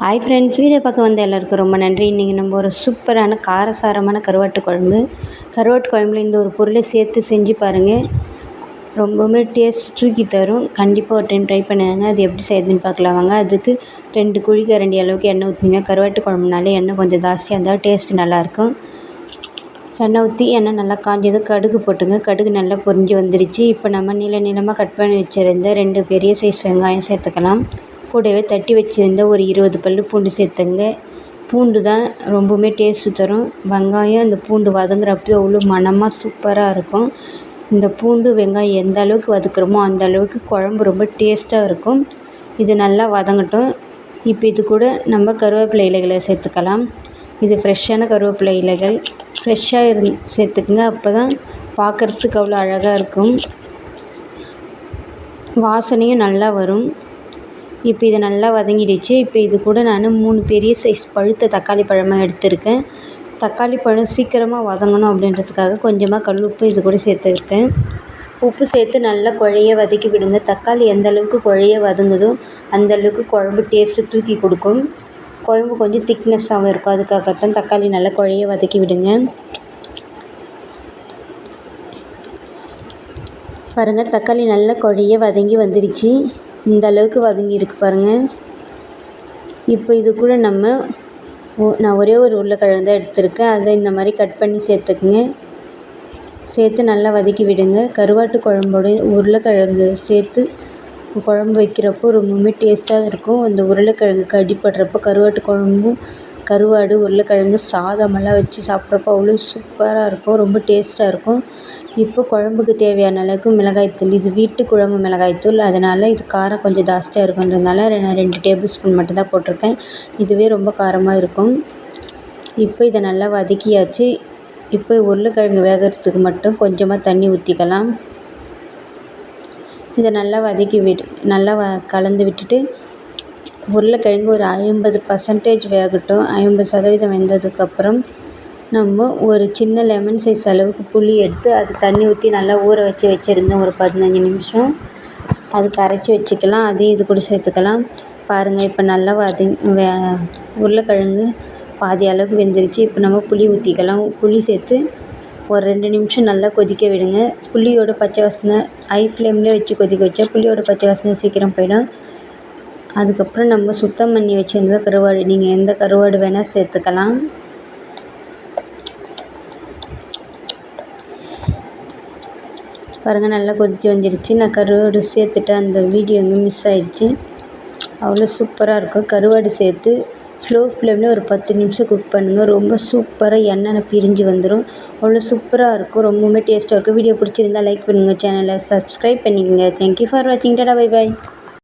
Hi friends video பார்க்க வந்த எல்லாருக்கும் ரொம்ப நன்றி. இன்றைக்கி நம்ம ஒரு சூப்பரான காரசாரமான கருவாட்டு குழம்பு. கருவாட்டு குழம்புல இந்த ஒரு பொருளை சேர்த்து செஞ்சு பாருங்கள் ரொம்பவுமே டேஸ்ட் தூக்கி தரும். கண்டிப்பாக ஒரு டைம் ட்ரை பண்ணுவாங்க அது எப்படி செய்யுதுன்னு பார்க்கலாம். வாங்க அதுக்கு ரெண்டு குழிக்கரண்டி அளவுக்கு எண்ணெய் ஊற்றிங்க கருவாட்டு குழம்புனாலே எண்ணெய் கொஞ்சம் ஜாஸ்தியாக இருந்தால் டேஸ்ட்டு நல்லாயிருக்கும். எண்ணெய் ஊற்றி எண்ணெய் நல்லா காஞ்சதும் கடுகு போட்டுங்க. கடுகு நல்லா பொரிஞ்சு வந்துருச்சு. இப்போ நம்ம நீள நீளமாக கட் பண்ணி வச்சுருந்த ரெண்டு பெரிய சைஸ் வெங்காயம் சேர்த்துக்கலாம். கூடவே தட்டி வச்சுருந்த ஒரு இருபது பல் பூண்டு சேர்த்துங்க. பூண்டு தான் ரொம்பவுமே டேஸ்ட்டு தரும். வெங்காயம் இந்த பூண்டு வதங்குறப்போ அவ்வளோ மணமாக சூப்பராக இருக்கும். இந்த பூண்டு வெங்காயம் எந்த அளவுக்கு வதக்குறோமோ அந்த அளவுக்கு குழம்பு ரொம்ப டேஸ்ட்டாக இருக்கும். இது நல்லா வதங்கட்டும். இப்போ இது கூட நம்ம கருவேப்பிலை இலைகளை சேர்த்துக்கலாம். இது ஃப்ரெஷ்ஷான கருவேப்பிலை இலைகள். ஃப்ரெஷ்ஷாக இரு சேர்த்துக்குங்க. அப்போ தான் பார்க்குறதுக்கு அவ்வளோ அழகாக இருக்கும். வாசனையும் நல்லா வரும். இப்போ இது நல்லா வதங்கிடுச்சு. இப்போ இது கூட நான் மூணு பெரிய சைஸ் பழுத்த தக்காளி பழமாக எடுத்திருக்கேன். தக்காளி பழம் சீக்கிரமாக வதங்கணும் அப்படின்றதுக்காக கொஞ்சமாக கல் உப்பு இது கூட சேர்த்துருக்கேன். உப்பு சேர்த்து நல்லா குழைய வதக்கி விடுங்க. தக்காளி எந்த அளவுக்கு குழைய வதங்குதோ அந்த அளவுக்கு குழம்பு டேஸ்ட்டு தூக்கி கொடுக்கும். குழம்பு கொஞ்சம் திக்னஸ்ஸாகவும் இருக்கும். அதுக்காகத்தான் தக்காளி நல்லா குழைய வதக்கி விடுங்க. பாருங்கள் தக்காளி நல்லா குழைய வதங்கி வந்துடுச்சு. இந்த அளவுக்கு வதங்கியிருக்கு பாருங்கள் இப்போ இது கூட நம்ம நான் ஒரே ஒரு உருளைக்கிழங்கு தான் எடுத்திருக்கேன். அதை இந்த மாதிரி கட் பண்ணி சேர்த்துக்குங்க. சேர்த்து நல்லா வதக்கி விடுங்க. கருவாட்டு குழம்போட உருளைக்கிழங்கு சேர்த்து குழம்பு வைக்கிறப்போ ரொம்பவுமே டேஸ்ட்டாக இருக்கும். அந்த உருளைக்கிழங்குக்கு அடிப்படுறப்போ கருவாட்டு குழம்பும் கருவாடு உருளைக்கிழங்கு சாதமெல்லாம் வச்சு சாப்பிட்றப்போ அவ்வளோ சூப்பராக இருக்கும். ரொம்ப டேஸ்ட்டாக இருக்கும். இப்போ குழம்புக்கு தேவையான அளவுக்கு மிளகாய்த்தூள் இது வீட்டு குழம்பு மிளகாய்த்தூள். அதனால் இது காரம் கொஞ்சம் ஜாஸ்தியாக இருக்குன்றதுனால நான் ரெண்டு டேபிள் ஸ்பூன் மட்டும்தான் போட்டிருக்கேன். இதுவே ரொம்ப காரமாக இருக்கும். இப்போ இதை நல்லா வதக்கியாச்சு. இப்போ உருளைக்கிழங்கு வேகிறதுக்கு மட்டும் கொஞ்சமாக தண்ணி ஊற்றிக்கலாம் இதை நல்லா வதக்கி விட்டு நல்லா வ கலந்து விட்டுட்டு உருளைக்கிழங்கு ஒரு ஐம்பது பர்சன்டேஜ் வேகட்டும். ஐம்பது சதவீதம் வெந்ததுக்கப்புறம் நம்ம ஒரு சின்ன லெமன் சைஸ் அளவுக்கு புளி எடுத்து அது தண்ணி ஊற்றி நல்லா ஊற வச்சு வச்சுருந்தோம் ஒரு பதினஞ்சு நிமிஷம். அது கரைச்சி வச்சுக்கலாம். அதையும் இது கூட சேர்த்துக்கலாம். பாருங்கள் இப்போ நல்லா வதங் வே உருளைக்கிழங்கு பாதி அளவுக்கு வெந்துருச்சு. இப்போ நம்ம புளி ஊற்றிக்கலாம் புளி சேர்த்து ஒரு ரெண்டு நிமிஷம் நல்லா கொதிக்க விடுங்க. புளியோட பச்சை வாசனை ஹை ஃப்ளேம்லேயே வச்சு கொதிக்க வச்சா புளியோட பச்சை வாசனை சீக்கிரம் போயிடும். அதுக்கப்புறம் நம்ம சுத்தம் பண்ணி வச்சுருந்த கருவாடு நீங்கள் எந்த கருவாடு வேணால் சேர்த்துக்கலாம். பாருங்கள் நல்லா கொதித்து வந்துருச்சு. நான் கருவாடு சேர்த்துட்டேன் அந்த வீடியோ எங்கே மிஸ் ஆகிடுச்சி அவ்வளோ சூப்பராக இருக்கும். கருவாடு சேர்த்து ஸ்லோ ஃப்ளேமில் ஒரு பத்து நிமிஷம் குக் பண்ணுங்கள் ரொம்ப சூப்பராக எண்ணெய் பிரிஞ்சு வந்துடும் அவ்வளோ சூப்பராக இருக்கும். ரொம்பவுமே டேஸ்ட்டாக இருக்கும். வீடியோ பிடிச்சிருந்தா லைக் பண்ணுங்கள் சேனலை சப்ஸ்கிரைப் பண்ணிக்கோங்க. தேங்க்யூ ஃபார் வாட்சிங் டாடா பை பாய்